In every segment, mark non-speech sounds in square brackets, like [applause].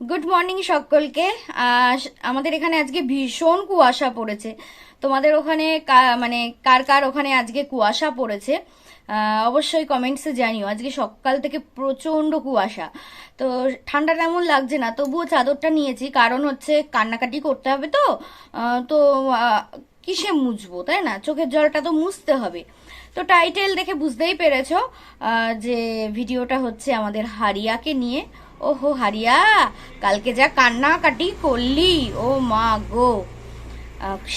Good morning সকলকে। আমাদের এখানে আজকে ভীষণ কুয়াশা পড়েছে। তোমাদের ওখানে মানে কার কার ওখানে আজকে কুয়াশা পড়েছে? অবশ্যই কমেন্টসে জানিও। আজকে সকাল থেকে প্রচণ্ড কুয়াশা। তো ঠান্ডা তেমন লাগছে না, তবুও চাদরটা নিয়েছি। কারণ হচ্ছে কান্নাকাটি করতে হবে তো। তো কিসে মুছবো, তাই না? চোখের জলটা তো মুছতে হবে। তো টাইটেল দেখে বুঝতেই পেরেছ যে ভিডিওটা হচ্ছে আমাদের হারিয়াকে নিয়ে। ওহো হারিয়া, কালকে যা কান্নাকাটি করলি, ও মা গো।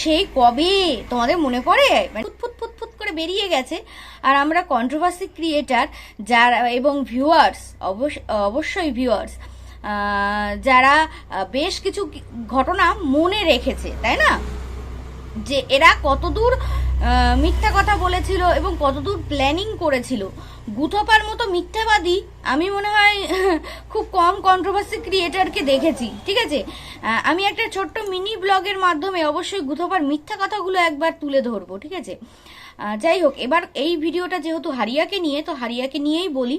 সেই কবে? তোমাদের মনে পড়ে? মানে ফুট ফুট ফুট ফুট করে বেরিয়ে গেছে। আর আমরা কন্ট্রোভার্সি ক্রিয়েটার যারা, এবং ভিউয়ার্স অবশ্য অবশ্যই ভিউয়ার্স যারা বেশ কিছু ঘটনা মনে রেখেছে, তাই না? যে এরা কতদূর মিথ্যা কথা বলেছিল এবং কতদূর প্ল্যানিং করেছিল। গুথপার মতো মিথ্যাবাদী আমি মনে হয় [laughs] খুব কম কন্ট্রোভার্সি ক্রিয়েটারকে দেখেছি, ঠিক আছে? আমি একটা ছোট্ট মিনি ব্লগের মাধ্যমে অবশ্যই গুথপার মিথ্যা কথাগুলো একবার তুলে ধরবো, ঠিক আছে? যাই হোক, এবার এই ভিডিওটা যেহেতু হারিয়াকে নিয়ে, তো হারিয়াকে নিয়েই বলি।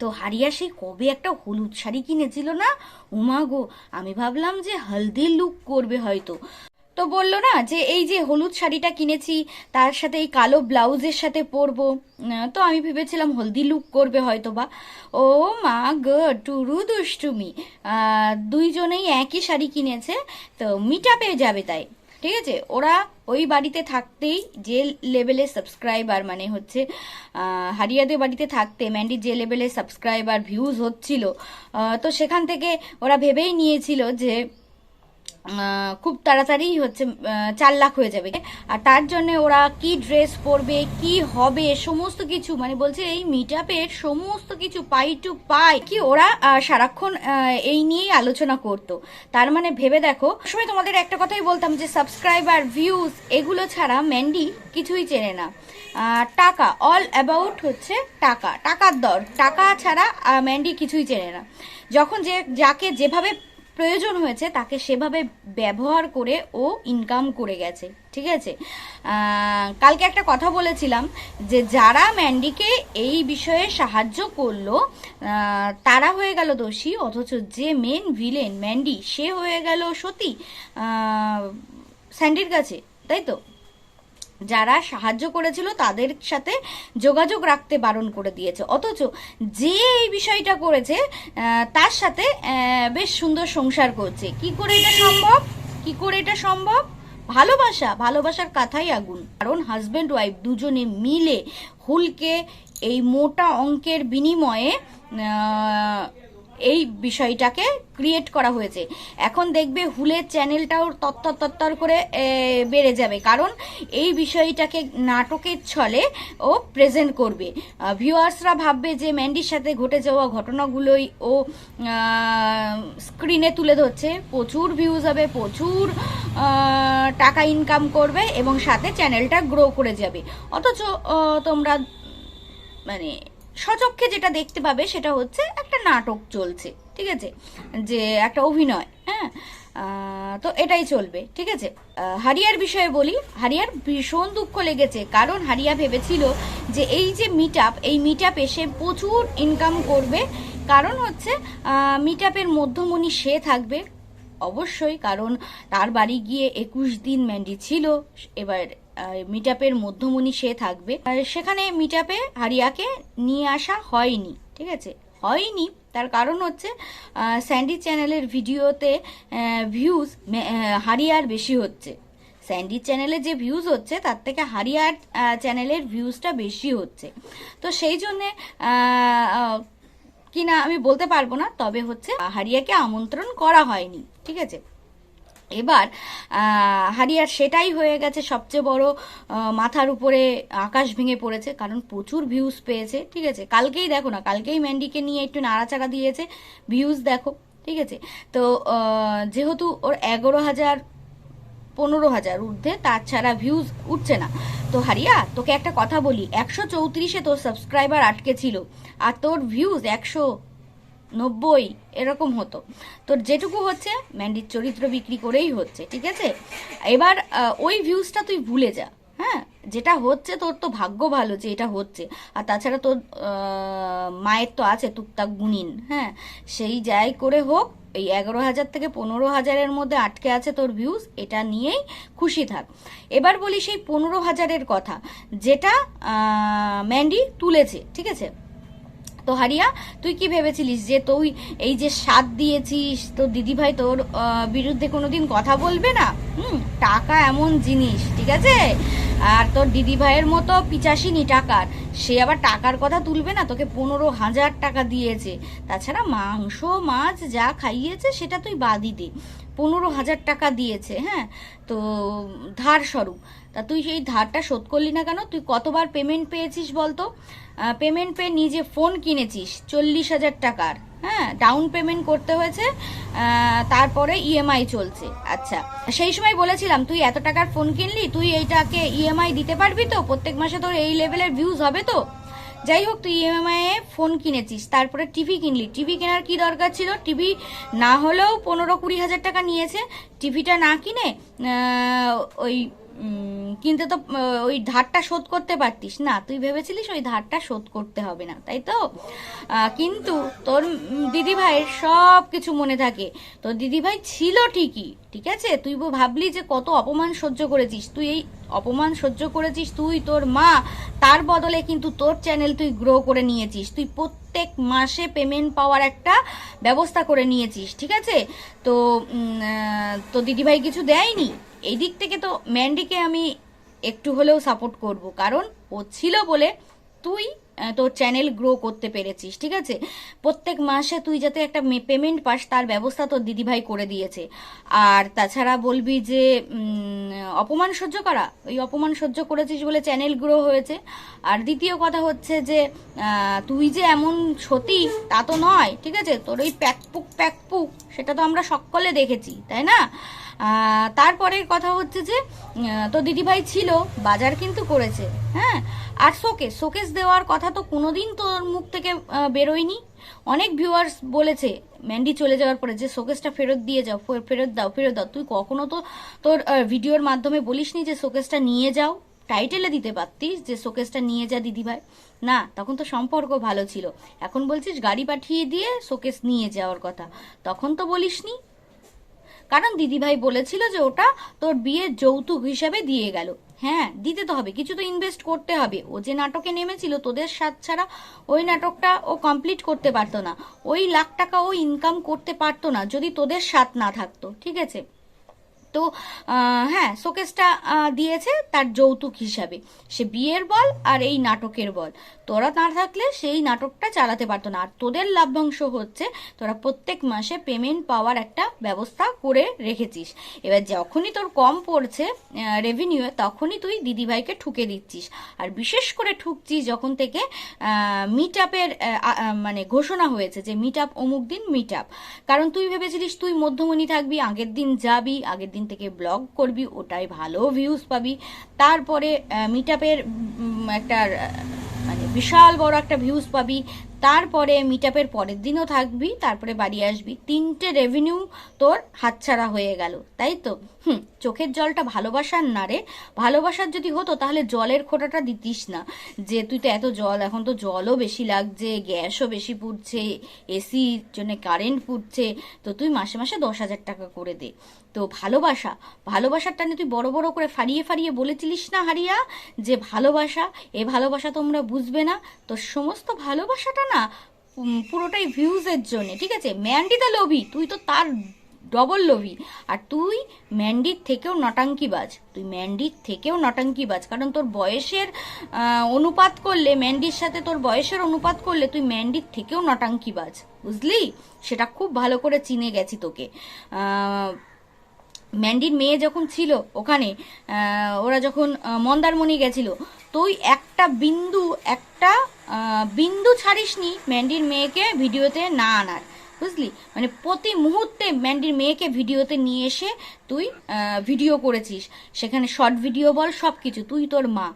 তো হারিয়া সেই কবে একটা হলুদ শাড়ি কিনেছিল না? উমা গো, আমি ভাবলাম যে হলদির লুক করবে হয়তো। তো বলল না যে এই যে হলুদ শাড়িটা কিনেছি, তার সাথে এই কালো ব্লাউজের সাথে পরবো। তো আমি ভেবেছিলাম হলদি লুক করবে হয়তো বা ও মা গ, টুরু দুষ্টুমি। দুইজনেই একই শাড়ি কিনেছে, তো মিটা পেয়ে যাবে তাই। ঠিক আছে? ওরা ওই বাড়িতে থাকতেই যে লেভেলের সাবস্ক্রাইবার মানে হচ্ছে হারিয়াদের বাড়িতে থাকতে ম্যান্ডির যে লেভেলের সাবস্ক্রাইবার ভিউজ হচ্ছিল তো সেখান থেকে ওরা ভেবেই নিয়েছিল যে খুব তাড়াতাড়ি হচ্ছে চার লাখ হয়ে যাবে। আর তার জন্য ওরা কি ড্রেস পরবে, কি হবে সমস্ত কিছু মানে বলছে এই মিট আপের সমস্ত কিছু পাই টু পাই, কি ওরা সারাক্ষণ এই নিয়েই আলোচনা করত। তার মানে ভেবে দেখো সময় তোমাদের একটা কথাই বলতাম যে সাবস্ক্রাইবার ভিউজ এগুলো ছাড়া ম্যান্ডি কিছুই চেনে না। টাকা অল অ্যাবাউট হচ্ছে টাকা, টাকার দর। টাকা ছাড়া ম্যান্ডি কিছুই চেনে না। যখন যে, যাকে যেভাবে প্রয়োজন হয়েছে তাকে সেভাবে ব্যবহার করে ও ইনকাম করে গেছে, ঠিক আছে? কালকে একটা কথা বলেছিলাম যে যারা ম্যান্ডিকে এই বিষয়ে সাহায্য করল তারা হয়ে গেল দোষী, অথচ যে মেন ভিলেন ম্যান্ডি, সে হয়ে গেল সতী স্যান্ডির কাছে, তাই তো? যারা সাহায্য করেছিল তাদের সাথে যোগাযোগ রাখতে বারণ করে দিয়েছে। অথচ যে এই বিষয়টা করেছে তার সাথে বেশ সুন্দর সংসার করছে। কি করে এটা সম্ভব? কি করে এটা সম্ভব? ভালোবাসা, ভালোবাসার কথাই আগুন। কারণ হাজব্যান্ড ওয়াইফ দুজনে মিলে হুলকে এই মোটা অঙ্কের বিনিময়ে এই বিষয়টাকে ক্রিয়েট করা হয়েছে। এখন দেখবে হুলের চ্যানেলটাও তত্তর তত্তর করে বেড়ে যাবে। কারণ এই বিষয়টাকে নাটকের ছলে ও প্রেজেন্ট করবে। ভিউয়ার্সরা ভাববে যে ম্যান্ডির সাথে ঘটে যাওয়া ঘটনাগুলোই ও স্ক্রিনে তুলে ধরছে। প্রচুর ভিউজ হবে, প্রচুর টাকা ইনকাম করবে এবং সাথে চ্যানেলটা গ্রো করে যাবে। অথচ তোমরা মানে সচক্ষে যেটা দেখতে পাবে সেটা হচ্ছে একটা নাটক চলছে, ঠিক আছে? যে একটা অভিনয় হ্যাঁ? তো এটাই চলবে, ঠিক আছে? হারিয়ার বিষয়ে বলি, হারিয়ার ভীষণ দুঃখ লেগেছে, কারণ হারিয়া ভেবেছিল যে এই যে মিট আপ এই মিট এসে প্রচুর ইনকাম করবে। কারণ হচ্ছে মিট আপের মধ্যমণি সে থাকবে, অবশ্যই, কারণ তার বাড়ি গিয়ে একুশ দিন ম্যান্ডি ছিল, এবার মিট আপের মধ্যমণি সে থাকবে। সেখানে মিট আপে হারিয়াকে নিয়ে আসা হয়নি, ঠিক আছে? হয়নি, তার কারণ হচ্ছে স্যান্ডি চ্যানেলের ভিডিওতে ভিউজ হারিয়ার বেশি হচ্ছে। স্যান্ডি চ্যানেলে যে ভিউজ হচ্ছে, তার থেকে হারিয়ার চ্যানেলের ভিউজটা বেশি হচ্ছে। তো সেই জন্যে কিনা আমি বলতে পারব না, তবে হচ্ছে, হারিয়াকে আমন্ত্রণ করা হয়নি, ঠিক আছে? এবার হারিয়ার সেটাই হয়ে গেছে সবচেয়ে বড় মাথার উপরে আকাশ ভেঙে পড়েছে। কারণ প্রচুর ভিউজ পেয়েছে, ঠিক আছে? কালকেই দেখো না, কালকেই ম্যান্ডিকে নিয়ে একটু নাড়াচাড়া দিয়েছে ভিউজ দেখো, ঠিক আছে? তো যেহেতু ওর এগারো হাজার, পনেরো হাজার ঊর্ধ্বে তাছাড়া ভিউজ উঠছে না। তো হারিয়া, তোকে একটা কথা বলি, একশো চৌত্রিশে তোর সাবস্ক্রাইবার আটকে ছিল, আর তোর ভিউজ একশো নব্বই, এরকম হতো। তোর যেটুকু হচ্ছে ম্যান্ডির চরিত্র বিক্রি করেই হচ্ছে, ঠিক আছে? এবার ওই ভিউজটা তুই ভুলে যা হ্যাঁ? যেটা হচ্ছে, তোর তো ভাগ্য ভালো যে এটা হচ্ছে। আর তাছাড়া তোর মায়ের তো আছে টুকটাক গুণিন হ্যাঁ? সেই যাই করে হোক, এই এগারো হাজার থেকে পনেরো হাজারের মধ্যে আটকে আছে তোর ভিউজ এটা নিয়েই খুশি থাক। এবার বলি সেই পনেরো হাজারের কথা, যেটা ম্যান্ডি তুলেছে, ঠিক আছে? তো হারিয়া, তুই কি ভেবেছিলিস যে তুই এই যে সাথ দিয়েছিস তোর দিদিভাই তোর বিরুদ্ধে কোনোদিন কথা বলবে না? হুম, টাকা এমন জিনিস, ঠিক আছে? আর তোর দিদিভাইয়ের মতো পিচাসিনি টাকার, সে আবার টাকার কথা তুলবে না? তোকে পনেরো হাজার টাকা দিয়েছে। তাছাড়া মাংস, মাছ যা খাইয়েছে, সেটা তুই বাদই দে। পনেরো হাজার টাকা দিয়েছে হ্যাঁ? তো ধার স্বরূপ তা তুই সেই ধারটা শোধ করলি না কেন? তুই কতবার পেমেন্ট পেয়েছিস বলতো? পেমেন্ট পেয়ে নিজে ফোন কিনেছিস, চল্লিশ হাজার টাকার হ্যাঁ? ডাউন পেমেন্ট করতে হয়েছে তারপরে ইএমআই চলছে। আচ্ছা সেই সময় বলেছিলাম, তুই এত টাকার ফোন কিনলি, তুই এইটাকে ইএমআই দিতে পারবি তো? প্রত্যেক মাসে তোর এই লেভেলের ভিউজ হবে তো? যাই হোক, তুই ইএমআই এ ফোন কিনেছিস, তারপরে টিভি কিনলি। টিভি কেনার কি দরকার ছিল? টিভি না হলেও পনেরো কুড়ি হাজার টাকা নিয়েছে। টিভিটা না কিনে ওই কিনতে তো ওই ধারটা শোধ করতে পারতিস না। তুই ভেবেছিলিস ওই ধারটা শোধ করতে হবে না তাই তো? কিন্তু তোর উম, দিদিভাইয়ের সব কিছু মনে থাকে। তোর দিদিভাই ছিল ঠিকই ঠিক আছে? তুই ভাবলি যে কত অপমান সহ্য করেছিস। তুই এই অপমান সহ্য করেছিস তুই তোর মা তার বদলে কিন্তু তোর চ্যানেল তুই গ্রো করে নিয়েছিস। তুই প্রত্যেক মাসে পেমেন্ট পাওয়ার একটা ব্যবস্থা করে নিয়েছিস ঠিক আছে? তো তো দিদিভাই কিছু দেয়নি? এই দিক থেকে তো ম্যান্ডিকে আমি একটু হলেও সাপোর্ট করব। কারণ ও ছিল বলে তুই তোর চ্যানেল গ্রো করতে পেরেছিস, ঠিক আছে? প্রত্যেক মাসে তুই যাতে একটা পেমেন্ট পাস, তার ব্যবস্থা তোর দিদিভাই করে দিয়েছে। আর তাছাড়া বলবি যে অপমান সহ্য করা, ওই অপমান সহ্য করেছিস বলে চ্যানেল গ্রো হয়েছে। আর দ্বিতীয় কথা হচ্ছে যে তুই যে এমন সতী, তা তো নয়, ঠিক আছে? তোর ওই প্যাকপুক প্যাকপুক, সেটা তো আমরা সকলে দেখেছি, তাই না? আহ, তারপরের কথা হচ্ছে যে তো দিদিভাই ছিল বাজার কিন্তু করেছে হ্যাঁ? আর শোকেস শোকেস দেওয়ার কথা তো কোনোদিন তোর মুখ থেকে বেরোয়নি। অনেক ভিউয়ার্স বলেছে ম্যান্ডি চলে যাওয়ার পরে যে শোকেসটা ফেরত দিয়ে যাও ফেরত দাও ফেরত দাও। তুই কখনো তো তোর ভিডিওর মাধ্যমে বলিসনি যে শোকেসটা নিয়ে যাও। টাইটেলে দিতে পারতিস যে শোকেসটা নিয়ে যা দিদিভাই। না তখন তো সম্পর্ক ভালো ছিল। এখন বলছিস গাড়ি পাঠিয়ে দিয়ে শোকেস নিয়ে যাওয়ার কথা। তখন তো বলিসনি। কারণ দিদিভাই বলেছিল যে ওটা তোর বিয়ের যৌতুক হিসাবে দিয়ে গেল। হ্যাঁ দিতে তো হবে, কিছু তো ইনভেস্ট করতে হবে। ও যে নাটকে নেমেছিল, তোদের সাথ ছাড়া ওই নাটকটা ও কমপ্লিট করতে পারতো না। ওই লাখ টাকা ও ইনকাম করতে পারতো না, যদি তোদের সাথ না থাকতো, ঠিক আছে? তো হ্যাঁ শোকেসটা দিয়েছে তার যৌতুক হিসাবে। সে বিয়ের বল আর এই নাটকের বল। তোরা না থাকলে সেই নাটকটা চালাতে পারতো না। আর তোদের লাভ্যাংশ হচ্ছে, তোরা প্রত্যেক মাসে পেমেন্ট পাওয়ার একটা ব্যবস্থা করে রেখেছিস। এবার যখনই তোর কম পড়ছে রেভিনিউ তখনই তুই দিদিভাইকে ঠুকে দিচ্ছিস। আর বিশেষ করে ঠুকছিস যখন থেকে মিট আপের মানে ঘোষণা হয়েছে যে মিট আপ অমুক দিন মিট আপ কারণ তুই ভেবেছিলিস তুই মধ্যমণি থাকবি, আগের দিন যাবি, আগের দিন থেকে ব্লগ করবি, ওটাই ভালো ভিউজ পাবি। তারপরে মিট আপের একটা মানে বিশাল বড় একটা ভিউজ পাবি। তারপরে মিট আপের পরের দিনও থাকবি, তারপরে বাড়ি আসবি। তিনটে রেভিনিউ তোর হাতছাড়া হয়ে গেল, তাই তো? হুম, চোখের জলটা ভালোবাসার না রে। ভালোবাসার যদি হতো, তাহলে জলের খোঁটাটা দিতিস না। যে তুই তো এত জল, এখন তো জলও বেশি লাগছে, গ্যাসও বেশি পুড়ছে এসির জন্য কারেন্ট পুড়ছে, তো তুই মাসে মাসে দশ হাজার টাকা করে দে। তো ভালোবাসা, ভালোবাসার টানে তুই বড় বড় করে ফাড়িয়ে ফাড়িয়ে বলেছিলিস না হারিয়া যে ভালোবাসা, এ ভালোবাসা তোমরা বুঝবে না? তো সমস্ত ভালোবাসাটা না পুরোটাই ভিউজের জন্য, ঠিক আছে? ম্যান্ডি তো লোভী, তুই তো তার ডবল লোভি। আর তুই ম্যান্ডির থেকেও নটাঙ্কিবাজ, তুই ম্যান্ডির থেকেও নটাঙ্কিবাজ। কারণ তোর বয়সের অনুপাত করলে ম্যান্ডির সাথে তোর বয়সের অনুপাত করলে তুই ম্যান্ডির থেকেও নটাঙ্কিবাজ, বুঝলি? সেটা খুব ভালো করে চিনে গেছি তোকে। ম্যান্ডির মেয়ে যখন ছিল ওখানে ওরা যখন মন্দারমণি গেছিল, তুই একটা বিন্দু একটা বিন্দু ছাড়িসনি ম্যান্ডির মেয়েকে ভিডিওতে না আনার, বুঝলি? মানে প্রতি মুহূর্তে ম্যান্ডির মেয়েকে ভিডিওতে নিয়ে এসে তুই ভিডিও করেছিস। সেখানে শর্ট ভিডিও বল সব কিছু তুই তোর মা।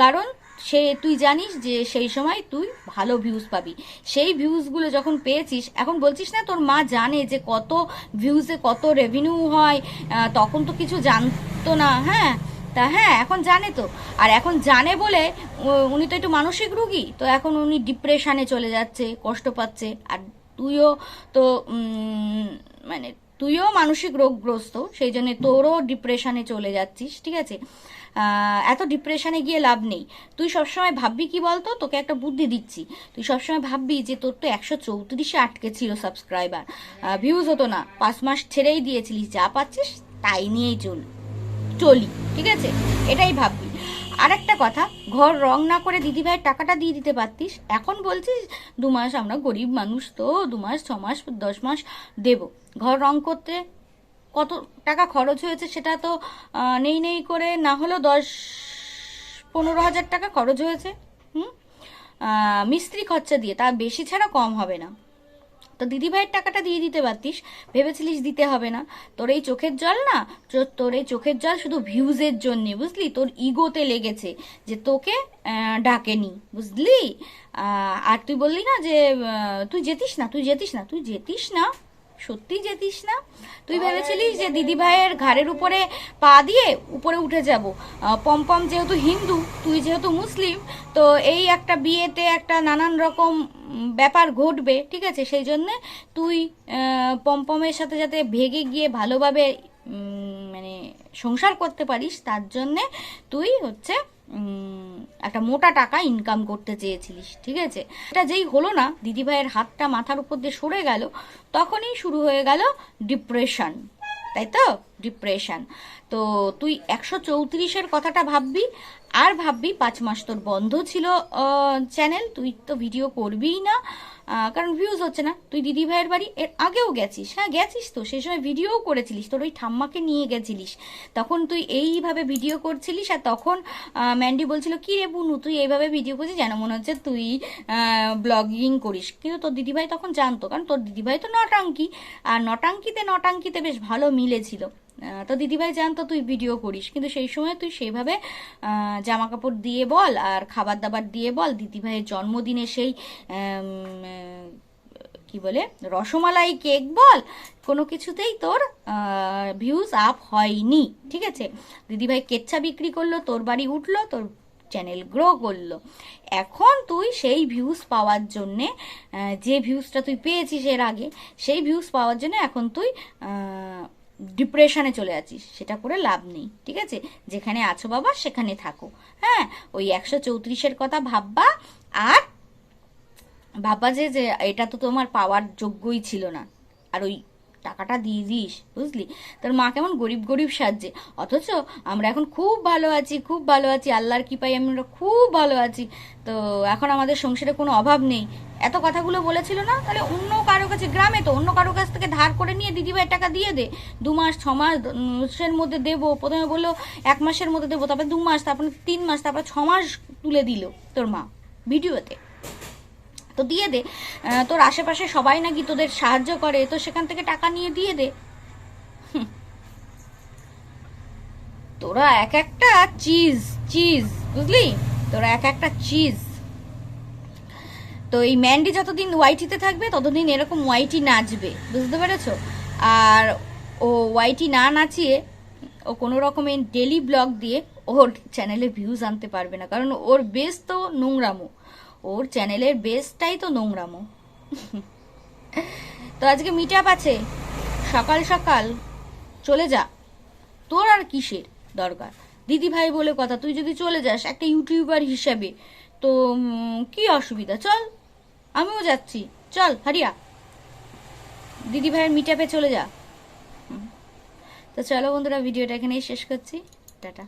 কারণ সে, তুই জানিস যে সেই সময় তুই ভালো ভিউজ পাবি। সেই ভিউজগুলো যখন পেয়েছিস, এখন বলছিস না তোর মা জানে যে কত ভিউজে কত রেভিনিউ হয় তখন তো কিছু জানতো না হ্যাঁ? তা হ্যাঁ এখন জানে তো। আর এখন জানে বলে উনি তো একটু মানসিক রুগী, তো এখন উনি ডিপ্রেশানে চলে যাচ্ছে, কষ্ট পাচ্ছে। আর তুইও তো মানে তুইও মানসিক রোগগ্রস্ত, সেই জন্য তোরও ডিপ্রেশানে চলে যাচ্ছিস, ঠিক আছে? এত ডিপ্রেশনে গিয়ে লাভ নেই। তুই সবসময় ভাববি কি বলতো? তোকে একটা বুদ্ধি দিচ্ছি। তুই সবসময় ভাববি যে তোর তো একশো চৌত্রিশে আটকে ছিল সাবস্ক্রাইবার ভিউজ হতো না। পাঁচ মাস ছেড়েই দিয়েছিলিস। যা পাচ্ছিস তাই নিয়েই চল। চলি, ঠিক আছে? এটাই ভাববি। আর একটা কথা, ঘর রং না করে দিদিভাইয়ের টাকাটা দিয়ে দিতে পারতিস? এখন বলছিস দু মাস আমরা গরিব মানুষ তো, দু মাস, ছ মাস, দশ মাস দেব। ঘর রং করতে কত টাকা খরচ হয়েছে সেটা তো নেই নেই করে, না হলেও দশ, পনেরো হাজার টাকা খরচ হয়েছে, হুম? মিস্ত্রি খরচা দিয়ে তার বেশি ছাড়া কম হবে না। তো দিদিভাইয়ের টাকাটা দিয়ে দিতে পারতিস, ভেবেছিলিস দিতে হবে না। তোর এই চোখের জল না তোর এই চোখের জল শুধু ভিউজের জন্য, বুঝলি? তোর ইগোতে লেগেছে যে তোকে ডাকেনি, বুঝলি? আর তুই বললি না যে তুই যেতিস না, তুই যেতিস না, তুই যেতিস না সত্যি যেতিস না? তুই ভেবেছিলিস যে দিদি ভাইয়ের ঘাড়ের উপরে পা দিয়ে উপরে উঠে যাব? পম্পম যেহেতু হিন্দু তুই যেহেতু মুসলিম তো এই একটা বিয়েতে একটা নানান রকম ব্যাপার ঘটবে ঠিক আছে? সেই জন্যে তুই পম্পমের সাথে যাতে ভেগে গিয়ে ভালোভাবে মানে সংসার করতে পারিস তার জন্যে তুই হচ্ছে একটা মোটা টাকা ইনকাম করতে চেয়েছিলিস, ঠিক আছে? এটা যেই হলো না, দিদিভাইয়ের হাতটা মাথার উপর দিয়ে সরে গেল, তখনই শুরু হয়ে গেল ডিপ্রেশন তাই তো? ডিপ্রেশন তো তুই একশো চৌত্রিশের কথাটা ভাববি, আর ভাববি পাঁচ মাস তোর বন্ধ ছিল চ্যানেল তুই তো ভিডিও করবিই না কারণ ভিউজ হচ্ছে না। তুই দিদি ভাইয়ের বাড়ি, এর আগেও গেছিস হ্যাঁ গেছিস তো সেই সময় ভিডিও করেছিলিস, তোর ওই ঠাম্মাকে নিয়ে গেছিলিস। তখন তুই এইভাবে ভিডিও করছিলিস, আর তখন ম্যান্ডি বলছিল, কি রে বুনু, তুই এইভাবে ভিডিও করছিস? যেন মনে হচ্ছে তুই ব্লগিং করিস। কিন্তু তোর দিদিভাই তখন জানতো, কারণ তোর দিদিভাই তো নটাঙ্কি, আর নটাঙ্কিতে নটাঙ্কিতে বেশ ভালো মিলেছিল। তো দিদিভাই জানতো তুই ভিডিও করিস, কিন্তু সেই সময় তুই সেইভাবে জামা কাপড় দিয়ে বল আর খাবার দাবার দিয়ে বল। দিদিভাইয়ের জন্মদিনে সেই কি বলে, রসমালাই কেক বল, কোনো কিছুতেই তোর ভিউজ আপ হয়নি, ঠিক আছে? দিদিভাই কেচ্ছা বিক্রি করল, তোর বাড়ি উঠল, তোর চ্যানেল গ্রো করল। এখন তুই সেই ভিউজ পাওয়ার জন্যে যে ভিউজটা তুই পেয়েছিস এর আগে, সেই ভিউজ পাওয়ার জন্য এখন তুই ডিপ্রেশনে চলে আছিস, সেটা করে লাভ নেই, ঠিক আছে? যেখানে আছো বাবা, সেখানে থাকো। হ্যাঁ? ওই একশো চৌত্রিশের কথা ভাববা, আর ভাববা যে যে এটা তো তোমার পাওয়ার যোগ্যই ছিল না। আর ওই টাকাটা দিয়ে দিস, বুঝলি? তোর মা কেমন গরিব গরিব সাজছে। অথচ আমরা এখন খুব ভালো আছি, খুব ভালো আছি, আল্লাহর কৃপায় আমরা খুব ভালো আছি। তো এখন আমাদের সংসারে কোনো অভাব নেই। এত কথাগুলো বলেছিল না? তাহলে অন্য কারও কাছে, গ্রামে তো, অন্য কারও কাছ থেকে ধার করে নিয়ে দিদিভাই টাকা দিয়ে দে। দু মাস, ছ মাসের মধ্যে দেবো। প্রথমে বলল, এক মাসের মধ্যে দেবো, তারপরে দু মাস, তারপরে তিন মাস, তারপরে ছ মাস তুলে দিল তোর মা, ভিডিওতে। তো দিয়ে দে। তোর আশেপাশে সবাই নাকি তোদের সাহায্য করে, তো সেখান থেকে টাকা নিয়ে দিয়ে দে। তোরা এক একটা চিজ চিজ, বুঝলি? তোরা এক একটা চিজ। তো এই ম্যান্ডি যতদিন ওয়াইটিতে থাকবে, ততদিন এরকম ওয়াইটি নাচবে, বুঝতে পেরেছ? আর ও ওয়াইটি না নাচিয়ে, ও কোনো রকমের ডেলি ব্লগ দিয়ে ওর চ্যানেলে ভিউজ আনতে পারবে না, কারণ ওর বেস তো নোংরামো। ওর চ্যানেলের বেসটাই তো নোংরামো। তো আজকে মিট আপ আছে। সকাল সকাল চলে যা। তোর আর কিসের দরকার? দিদি ভাই বলে কথা, তুই যদি চলে যাস, একটা ইউটিউবার হিসাবে, তো কি অসুবিধা? চল, আমিও যাচ্ছি। চল, হারিয়া। দিদি ভাইয়ের মিট চলে যা। তো চলো বন্ধুরা ভিডিওটা এখানেই শেষ করছি। টাটা।